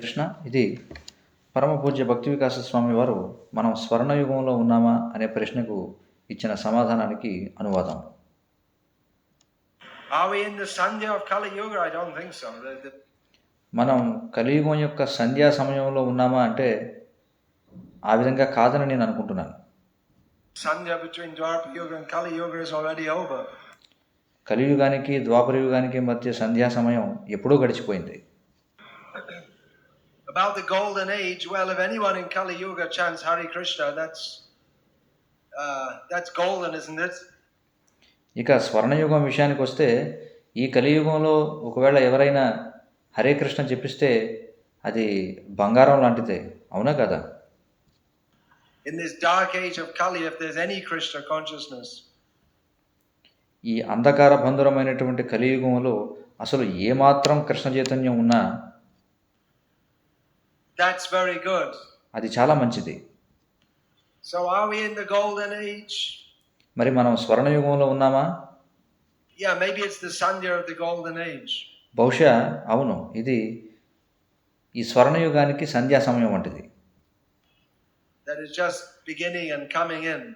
కృష్ణ ఇది పరమ పూజ్య భక్తి వికాస స్వామి వారు మనం స్వర్ణయుగంలో ఉన్నామా అనే ప్రశ్నకు ఇచ్చిన సమాధానానికి అనువాదం. మనం కలియుగం యొక్క సంధ్యా సమయంలో ఉన్నామా అంటే ఆ విధంగా కాదని నేను అనుకుంటున్నాను. Kali Yuga is already over. కలియుగానికి ద్వాపరయుగానికి మధ్య సంధ్యా సమయం ఎప్పుడూ గడిచిపోయింది About the golden age, well, if anyone in Kali Yuga chants Hare Krishna, that's uh, that's golden, isn't it? ఇక స్వర్ణయుగం విషయానికి వస్తే ఈ కలియుగంలో ఒకవేళ ఎవరైనా హరే కృష్ణ చెప్పిస్తే అది బంగారం లాంటిదే అవునా కదా in this dark age of Kali if there any Krishna consciousness ఈ అంధకార బంధురమైనటువంటి కలియుగంలో అసలు ఏమాత్రం కృష్ణ చైతన్యం ఉన్నా దాట్స్ వెరీ గుడ్ అది చాలా మంచిది. So are we in the golden age మరి మనం స్వర్ణయుగంలో ఉన్నామా? Yeah maybe it's the Sandhya of the golden age బహుశా అవును ఇది ఈ స్వర్ణ యుగానికి సంధ్యా సమయం వంటిది. That is just beginning and coming in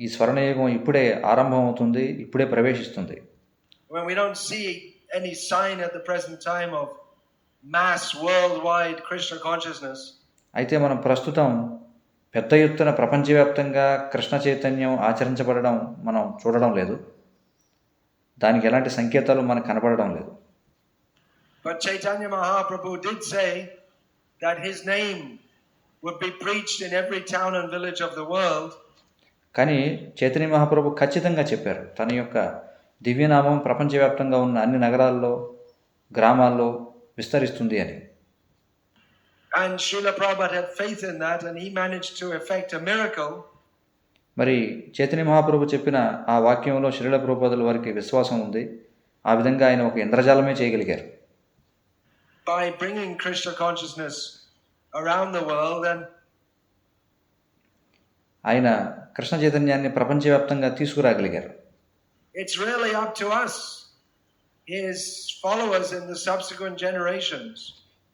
ఈ స్వర్ణయుగం ఇప్పుడే ఆరంభం అవుతుంది ఇప్పుడే ప్రవేశిస్తుంది when we don't see any sign at the present time of mass worldwide Krishna consciousness, అయితే మనం ప్రస్తుతం పెద్ద ఎత్తున ప్రపంచవ్యాప్తంగా కృష్ణ చైతన్యం ఆచరించబడడం మనం చూడడం లేదు దానికి ఎలాంటి సంకేతాలు మనకు కనపడడం లేదు but Chaitanya Mahaprabhu did say that his name would be preached in every town and village of the world, కానీ చైతన్య మహాప్రభు ఖచ్చితంగా చెప్పారు తన యొక్క దివ్యనామం ప్రపంచవ్యాప్తంగా ఉన్న అన్ని నగరాల్లో గ్రామాల్లో విస్తరిస్తుంది అని. And Srila Prabhupada had faith in that, and he managed to effect a miracle. మరి చైతన్య మహాప్రభు చెప్పిన ఆ వాక్యంలో శ్రీల ప్రభుపదుల వారికి విశ్వాసం ఉంది. ఆ విధంగా ఆయన ఒక ఇంద్రజాలమే చేయగలిగారు. By bringing Krishna consciousness around the world and ఆయన కృష్ణ చైతన్యాన్ని ప్రపంచవ్యాప్తంగా తీసుకురాగలిగారు. It's really up to us his followers in the subsequent generations.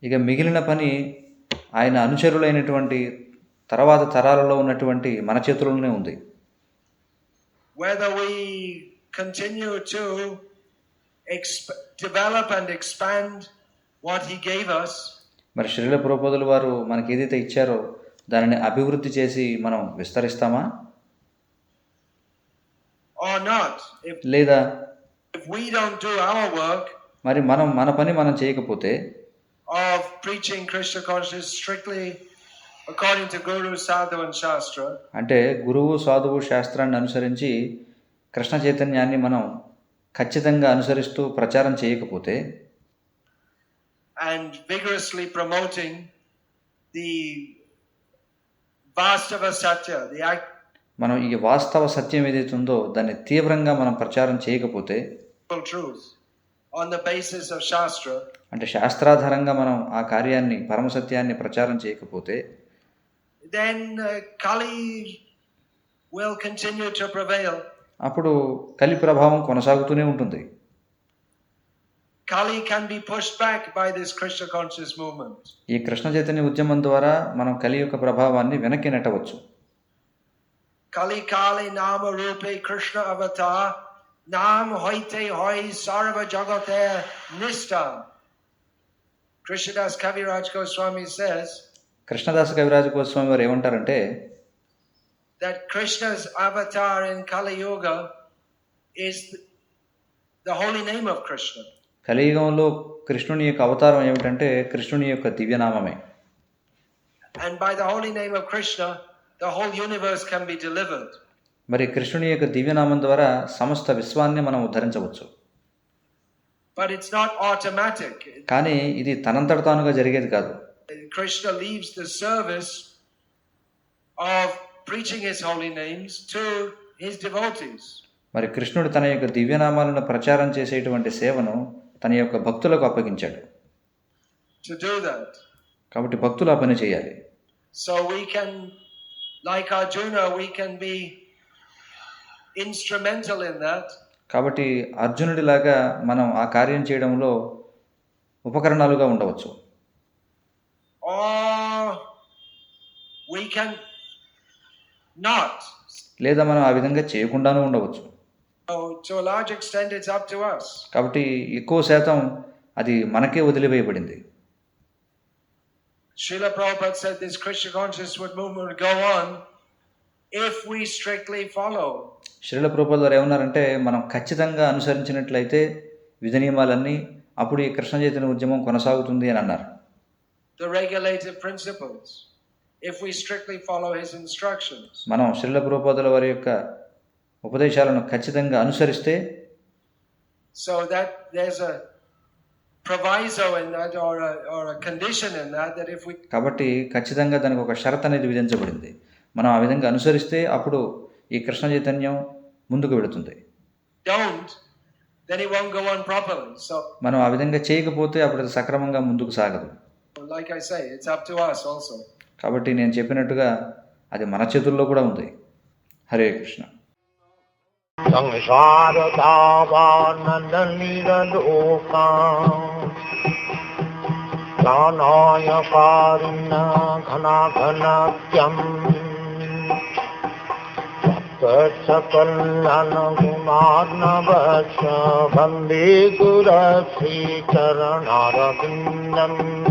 ఇక మిగిలిన పని ఆయన అనుచరులైనటువంటి తర్వాత తరాలలో ఉన్నటువంటి మన చేతుల్లోనే ఉంది. Whether we continue to exp- develop and expand what he gave us. మరి శరీర ప్రపోదులు వారు మనకి ఏదైతే ఇచ్చారో దానిని అభివృద్ధి చేసి మనం విస్తరిస్తామా? లేదా? మరి మనం మన పని మనం చేయకపోతే? అంటే గురువు సాధువు శాస్త్రాన్ని అనుసరించి కృష్ణ చైతన్యాన్ని మనం ఖచ్చితంగా అనుసరిస్తూ ప్రచారం చేయకపోతే? అండ్ ప్రమోటింగ్ ది మనం ఈ వాస్తవ సత్యం ఏదైతే ఉందో దాన్ని తీవ్రంగా మనం ప్రచారం చేయకపోతే అంటే శాస్త్రాధారంగా మనం ఆ కార్యాన్ని పరమసత్యాన్ని ప్రచారం చేయకపోతే then uh. అప్పుడు కలి ప్రభావం కొనసాగుతూనే ఉంటుంది Kali can be push back by this Krishna conscious movement ఈ కృష్ణ చైతన్య ఉద్యమం ద్వారా మనం కలి యొక్క ప్రభావాన్ని వెనక్కి నెట్టవచ్చు. కలి కాళి నామ రూపే కృష్ణ అవత నామ హైతే హై సర్వ జగతే నిష్టం కృష్ణదాస్ కవిరాజ్ గోస్వామి సెస్ కృష్ణదాస్ కవిరాజ్ గోస్వామి వారు ఏమంటారంటే that Krishna's avatar in Kaliyuga is the holy name of Krishna కలియుగంలో కృష్ణుని యొక్క అవతారం ఏమిటంటే కృష్ణుని యొక్క దివ్యనామే and by the holy name of Krishna the whole universe can be delivered మరి కృష్ణుని యొక్క దివ్యనామం ద్వారా సమస్త విశ్వాన్ని మనం ఉద్ధరించవచ్చు. బట్ ఇట్స్ నాట్ ఆటోమేటిక్ కానీ ఇది తనంతట తానుగా జరిగేది కాదు. Krishna leaves the service of preaching his holy names to his devotees మరి కృష్ణుడు తన యొక్క దివ్యనామాలను ప్రచారం చేసేటువంటి సేవను తన యొక్క భక్తులకు అప్పగించాడు To do that. కాబట్టి భక్తులు ఆ పని చేయాలి So we can, like Arjuna, we can be instrumental in that. కాబట్టి అర్జునుడిలాగా మనం ఆ కార్యం చేయడంలో ఉపకరణాలుగా ఉండవచ్చు. లేదా మనం ఆ విధంగా చేయకుండానూ ఉండవచ్చు కాబట్టి ఎక్కువ శాతం అది మనకే వదిలివేయబడింది. Srila Prabhupad said this Christian conscious would on if we strictly follow Srila Prabhupad garu ఏమన్నారంటే మనం ఖచ్చితంగా అనుసరించినట్లయితే విధి నియమాలన్నీ అప్పుడు ఈ కృష్ణ చైతన్య ఉద్యమం కొనసాగుతుంది అని అన్నారు. The regulative principles if we strictly follow his instructions మనం శ్రీల ప్రభుపత్ వారి యొక్క ఉపదేశాలను ఖచ్చితంగా అనుసరిస్తే there's a proviso in that or a, or a condition in that that if we కాబట్టి ఖచ్చితంగా దానికి ఒక షరత్ అనేది విధించబడింది. మనం ఆ విధంగా అనుసరిస్తే అప్పుడు ఈ కృష్ణ చైతన్యం ముందుకు వెళుతుంది. Don't, then it won't go on properly. So మనం ఆ విధంగా చేయకపోతే అప్పుడు అది సక్రమంగా ముందుకు సాగదు. like I say, it's up to us also. కాబట్టి నేను చెప్పినట్టుగా అది మన చేతుల్లో కూడా ఉంది. హరే కృష్ణ. संसारदावानलिलोका प्राणाय कारुण्य घनाघनत्यम् सकलनगुणार्णवश वन्दे गुरश्रीचरणारविन्दम्